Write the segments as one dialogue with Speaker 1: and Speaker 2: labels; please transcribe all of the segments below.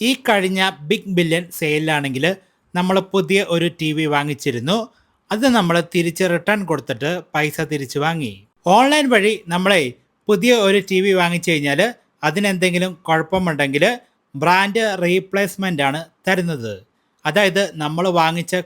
Speaker 1: ഈ കഴിഞ്ഞ big billion സെയിലാണെങ്കിൽ നമ്മൾ പുതിയ ഒരു ടി വി വാങ്ങിച്ചിരുന്നു. അത് നമ്മൾ തിരിച്ച് റിട്ടേൺ കൊടുത്തിട്ട് പൈസ തിരിച്ച് വാങ്ങി. ഓൺലൈൻ വഴി നമ്മളെ പുതിയ ഒരു ടി വി വാങ്ങിച്ചു കഴിഞ്ഞാൽ അതിനെന്തെങ്കിലും കുഴപ്പമുണ്ടെങ്കിൽ ബ്രാൻഡ് റീപ്ലേസ്മെന്റ് ആണ് തരുന്നത്. അതായത് നമ്മൾ വാങ്ങിച്ച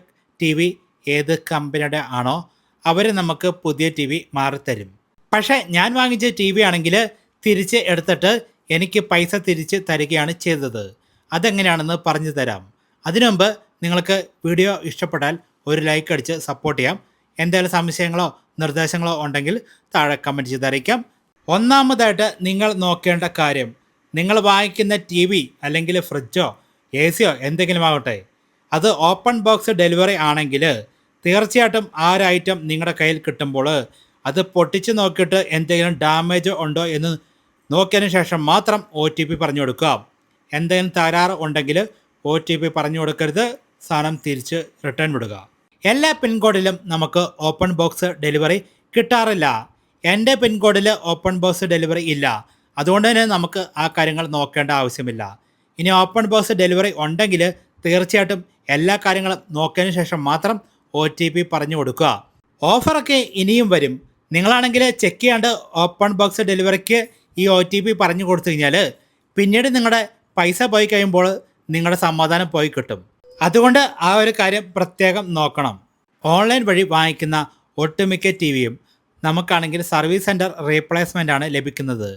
Speaker 1: ടി വി ഏത് കമ്പനിയുടെ ആണോ അവർ നമുക്ക് പുതിയ ടി വി മാറിത്തരും. പക്ഷേ ഞാൻ വാങ്ങിച്ച ടി വി ആണെങ്കിൽ തിരിച്ച് എടുത്തിട്ട് എനിക്ക് പൈസ തിരിച്ച് തരികയാണ് ചെയ്തത്. അതെങ്ങനെയാണെന്ന് പറഞ്ഞു തരാം. അതിനുമുമ്പ് നിങ്ങൾക്ക് വീഡിയോ ഇഷ്ടപ്പെട്ടാൽ ഒരു ലൈക്ക് അടിച്ച് സപ്പോർട്ട് ചെയ്യാം. എന്തെങ്കിലും സംശയങ്ങളോ നിർദ്ദേശങ്ങളോ ഉണ്ടെങ്കിൽ താഴെ കമന്റ് ചെയ്ത് അറിയിക്കാം. ഒന്നാമതായിട്ട് നിങ്ങൾ നോക്കേണ്ട കാര്യം നിങ്ങൾ വാങ്ങിക്കുന്ന ടി വി അല്ലെങ്കിൽ ഫ്രിഡ്ജോ എ സിയോ എന്തെങ്കിലും ആവട്ടെ അത് ഓപ്പൺ ബോക്സ് ഡെലിവറി ആണെങ്കിൽ തീർച്ചയായിട്ടും ആ ഒരു ഐറ്റം നിങ്ങളുടെ കയ്യിൽ കിട്ടുമ്പോൾ അത് പൊട്ടിച്ച് നോക്കിയിട്ട് എന്തെങ്കിലും ഡാമേജ് ഉണ്ടോ എന്ന് നോക്കിയതിന് ശേഷം മാത്രം ഒ ടി പി പറഞ്ഞു കൊടുക്കുക. എന്തെങ്കിലും തകരാറ് ഉണ്ടെങ്കിൽ ഒ ടി പി പറഞ്ഞു കൊടുക്കരുത്. സാധനം തിരിച്ച് റിട്ടേൺ വിടുക. എല്ലാ പിൻകോഡിലും നമുക്ക് ഓപ്പൺ ബോക്സ് ഡെലിവറി കിട്ടാറില്ല. എന്റെ പിൻകോഡിൽ ഓപ്പൺ ബോക്സ് ഡെലിവറി ഇല്ല. അതുകൊണ്ട് തന്നെ നമുക്ക് ആ കാര്യങ്ങൾ നോക്കേണ്ട ആവശ്യമില്ല. ഇനി ഓപ്പൺ ബോക്സ് ഡെലിവറി ഉണ്ടെങ്കിൽ തീർച്ചയായിട്ടും എല്ലാ കാര്യങ്ങളും നോക്കിയതിന് ശേഷം മാത്രം ഒ ടി പി പറഞ്ഞു കൊടുക്കുക. ഓഫറൊക്കെ ഇനിയും വരും. നിങ്ങളാണെങ്കിൽ ചെക്ക് ചെയ്യാണ്ട് ഓപ്പൺ ബോക്സ് ഡെലിവറിക്ക് ഈ ഒ ടി പി പറഞ്ഞു കൊടുത്തു കഴിഞ്ഞാൽ പിന്നീട് നിങ്ങളുടെ പൈസ പോയി കഴിയുമ്പോൾ നിങ്ങളുടെ സമാധാനം പോയി കിട്ടും. അതുകൊണ്ട് ആ ഒരു കാര്യം പ്രത്യേകം നോക്കണം. ഓൺലൈൻ വഴി വാങ്ങിക്കുന്ന ഒട്ടുമിക്ക ടി വിയും നമുക്കാണെങ്കിൽ സർവീസ് സെന്റർ റീപ്ലേസ്മെന്റ് ആണ് ലഭിക്കുന്നത്.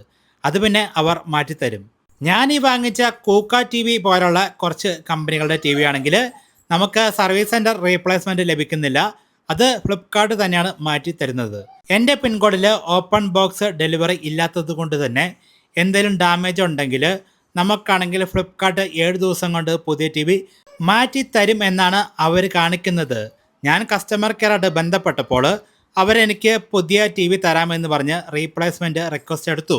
Speaker 1: അത് പിന്നെ അവർ മാറ്റിത്തരും. ഞാൻ ഈ വാങ്ങിച്ച കൂക്ക ടി വി പോലുള്ള കുറച്ച് കമ്പനികളുടെ ടി വി ആണെങ്കിൽ നമുക്ക് സർവീസ് സെന്റർ റീപ്ലേസ്മെന്റ് ലഭിക്കുന്നില്ല. അത് ഫ്ലിപ്കാർട്ട് തന്നെയാണ് മാറ്റി തരുന്നത് എന്റെ പിൻകോഡിൽ ഓപ്പൺ ബോക്സ് ഡെലിവറി ഇല്ലാത്തത് കൊണ്ട് തന്നെ എന്തെങ്കിലും ഡാമേജ് ഉണ്ടെങ്കിൽ നമുക്കാണെങ്കിൽ ഫ്ലിപ്കാർട്ട് ഏഴ് ദിവസം കൊണ്ട് പുതിയ ടി വി മാറ്റി തരും എന്നാണ് അവർ കാണിക്കുന്നത്. ഞാൻ കസ്റ്റമർ കെയറായിട്ട് ബന്ധപ്പെട്ടപ്പോൾ അവരെനിക്ക് പുതിയ ടി വി തരാമെന്ന് പറഞ്ഞ് റീപ്ലേസ്മെന്റ് റിക്വസ്റ്റ് എടുത്തു.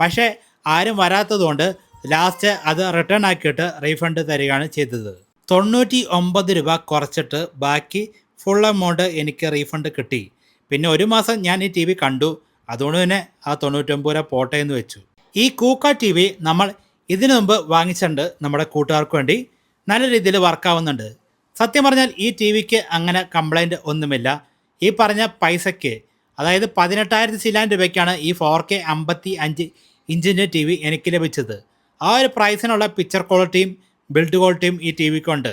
Speaker 1: പക്ഷേ ആരും വരാത്തതുകൊണ്ട് ലാസ്റ്റ് അത് റിട്ടേൺ ആക്കിയിട്ട് റീഫണ്ട് തരികയാണ് ചെയ്തത്. തൊണ്ണൂറ്റി ഒമ്പത് രൂപ കുറച്ചിട്ട് ബാക്കി ഫുൾ എമൗണ്ട് എനിക്ക് റീഫണ്ട് കിട്ടി. പിന്നെ ഒരു മാസം ഞാൻ ഈ ടി വി കണ്ടു. അതുകൊണ്ട് തന്നെ ആ തൊണ്ണൂറ്റൊമ്പത് രൂപ പോട്ടെ എന്ന് വെച്ചു. ഈ കൂക്ക ടി വി നമ്മൾ ഇതിനു മുമ്പ് വാങ്ങിച്ചിട്ടുണ്ട് നമ്മുടെ കൂട്ടുകാർക്ക് വേണ്ടി. നല്ല രീതിയിൽ വർക്കാവുന്നുണ്ട് സത്യം പറഞ്ഞാൽ ഈ ടി വിക്ക് അങ്ങനെ കംപ്ലൈന്റ് ഒന്നുമില്ല. ഈ പറഞ്ഞ പൈസയ്ക്ക് അതായത് പതിനെട്ടായിരത്തി ചില്ലാൻ രൂപയ്ക്കാണ് ഈ ഫോർ കെ അമ്പത്തി അഞ്ച് ഇഞ്ചിന്റെ ടി വി എനിക്ക് ലഭിച്ചത്. ആ ഒരു പ്രൈസിനുള്ള പിക്ചർ ക്വാളിറ്റിയും ബിൽഡ് ക്വാളിറ്റിയും ഈ ടി വിക്കുണ്ട്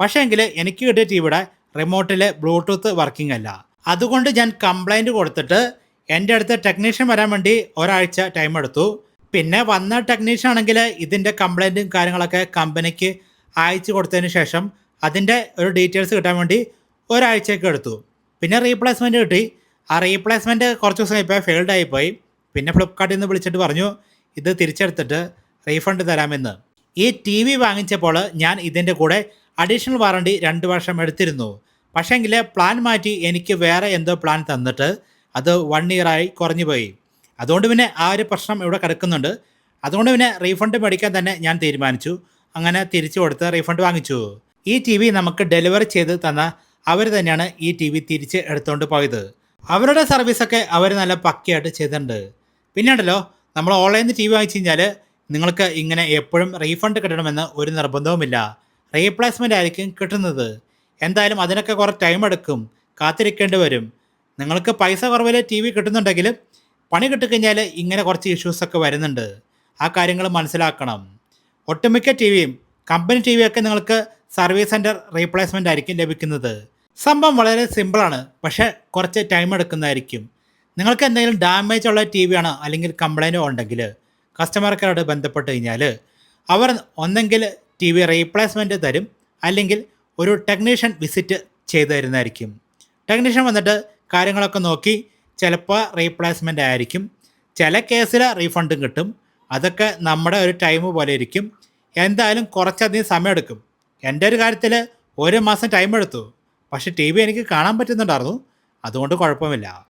Speaker 1: പക്ഷേങ്കിൽ എനിക്ക് കിട്ടിയ ടി വിയുടെ റിമോട്ടിലെ ബ്ലൂടൂത്ത് വർക്കിംഗ് അല്ല. അതുകൊണ്ട് ഞാൻ കംപ്ലൈന്റ് കൊടുത്തിട്ട് എന്റെ അടുത്ത് ടെക്നീഷ്യൻ വരാൻ വേണ്ടി ഒരാഴ്ച ടൈം എടുത്തു. പിന്നെ വന്ന ടെക്നീഷ്യൻ ആണെങ്കിൽ ഇതിന്റെ കംപ്ലൈന്റും കാര്യങ്ങളൊക്കെ കമ്പനിക്ക് അയച്ചു കൊടുത്തതിന് ശേഷം അതിന്റെ ഒരു ഡീറ്റെയിൽസ് കിട്ടാൻ വേണ്ടി ഒരാഴ്ചയൊക്കെ എടുത്തു. പിന്നെ റീപ്ലേസ്മെന്റ് കിട്ടി. ആ റീപ്ലേസ്മെന്റ് കുറച്ച് ദിവസം ഇപ്പോൾ ഫെയിൽഡ് ആയിപ്പോയി. പിന്നെ ഫ്ലിപ്കാർട്ടിൽ നിന്ന് വിളിച്ചിട്ട് പറഞ്ഞു ഇത് തിരിച്ചെടുത്തിട്ട് റീഫണ്ട് തരാമെന്ന്. ഈ ടി വി വാങ്ങിച്ചപ്പോൾ ഞാൻ ഇതിന്റെ കൂടെ അഡീഷണൽ വാറണ്ടി രണ്ട് വർഷം എടുത്തിരുന്നു. പക്ഷേങ്കിൽ പ്ലാൻ മാറ്റി എനിക്ക് വേറെ എന്തോ പ്ലാൻ തന്നിട്ട് അത് വൺ ഇയറായി കുറഞ്ഞു പോയി അതുകൊണ്ട് പിന്നെ ആ ഒരു പ്രശ്നം ഇവിടെ കിടക്കുന്നുണ്ട്. അതുകൊണ്ട് പിന്നെ റീഫണ്ട് മേടിക്കാൻ തന്നെ ഞാൻ തീരുമാനിച്ചു. അങ്ങനെ തിരിച്ചു കൊടുത്ത് റീഫണ്ട് വാങ്ങിച്ചു. ഈ ടി വി നമുക്ക് ഡെലിവറി ചെയ്ത് തന്ന അവർ തന്നെയാണ് ഈ ടി വി തിരിച്ച് എടുത്തുകൊണ്ട് പോയത്. അവരുടെ സർവീസൊക്കെ അവർ നല്ല പക്കയായിട്ട് ചെയ്തിട്ടുണ്ട്. പിന്നെയുണ്ടല്ലോ നമ്മൾ ഓൺലൈനിൽ ടി വി വാങ്ങിച്ചു കഴിഞ്ഞാൽ നിങ്ങൾക്ക് ഇങ്ങനെ എപ്പോഴും റീഫണ്ട് കിട്ടണമെന്ന് ഒരു നിർബന്ധവുമില്ല. റീപ്ലേസ്മെന്റ് ആയിരിക്കും കിട്ടുന്നത്. എന്തായാലും അതിനൊക്കെ കുറേ ടൈം എടുക്കും. കാത്തിരിക്കേണ്ടി വരും. നിങ്ങൾക്ക് പൈസ കുറവിൽ ടി വി കിട്ടുന്നുണ്ടെങ്കിൽ പണി കിട്ടിക്കഴിഞ്ഞാൽ ഇങ്ങനെ കുറച്ച് ഇഷ്യൂസൊക്കെ വരുന്നുണ്ട്. ആ കാര്യങ്ങൾ മനസ്സിലാക്കണം. ഒട്ടുമിക്ക ടി വിയും കമ്പനി ടി വിയൊക്കെ നിങ്ങൾക്ക് സർവീസ് സെന്റർ റീപ്ലേസ്മെന്റ് ആയിരിക്കും ലഭിക്കുന്നത്. സംഭവം വളരെ സിമ്പിളാണ് പക്ഷേ കുറച്ച് ടൈം എടുക്കുന്നതായിരിക്കും. നിങ്ങൾക്ക് എന്തെങ്കിലും ഡാമേജ് ഉള്ള ടി വി ആണോ അല്ലെങ്കിൽ കംപ്ലൈന്റോ ഉണ്ടെങ്കിൽ കസ്റ്റമർ കെയറോട് ബന്ധപ്പെട്ട് കഴിഞ്ഞാൽ അവർ ഒന്നെങ്കിൽ ടി വി റീപ്ലേസ്മെന്റ് തരും. അല്ലെങ്കിൽ ഒരു ടെക്നീഷ്യൻ വിസിറ്റ് ചെയ്തു തരുന്നതായിരിക്കും. ടെക്നീഷ്യൻ വന്നിട്ട് കാര്യങ്ങളൊക്കെ നോക്കി ചിലപ്പോൾ റീപ്ലേസ്മെന്റ് ആയിരിക്കും. ചില കേസിൽ റീഫണ്ടും കിട്ടും. അതൊക്കെ നമ്മുടെ ഒരു ടൈം പോലെ ഇരിക്കും. എന്തായാലും കുറച്ചധികം സമയമെടുക്കും. എന്റെ ഒരു കാര്യത്തിൽ ഒരു മാസം ടൈം എടുത്തു. പക്ഷേ ടി വി എനിക്ക് കാണാൻ പറ്റുന്നുണ്ടായിരുന്നു. അതുകൊണ്ട് കുഴപ്പമില്ല.